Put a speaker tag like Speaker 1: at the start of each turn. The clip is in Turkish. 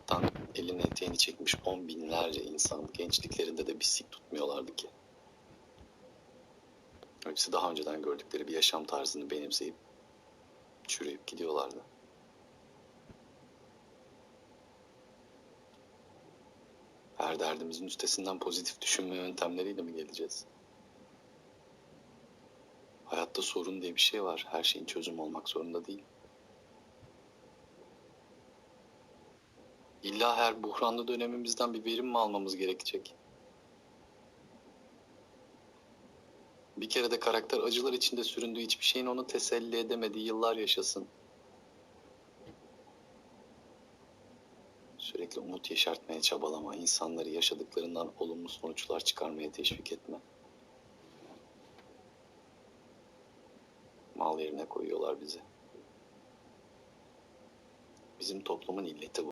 Speaker 1: hayattan elini eteğini çekmiş on binlerce insan gençliklerinde de bisik tutmuyorlardı ki. Hepsi daha önceden gördükleri bir yaşam tarzını benimseyip çürüyüp gidiyorlardı. Her derdimizin üstesinden pozitif düşünme yöntemleriyle mi geleceğiz? Hayatta sorun diye bir şey var. Her şeyin çözüm olmak zorunda değil. İlla her buhranlı dönemimizden bir verim mi almamız gerekecek? Bir kere de karakter acılar içinde süründüğü hiçbir şeyin onu teselli edemediği yıllar yaşasın. Sürekli umut yeşertmeye çabalama, insanları yaşadıklarından olumlu sonuçlar çıkarmaya teşvik etme. Mal yerine koyuyorlar bizi. Bizim toplumun illeti bu.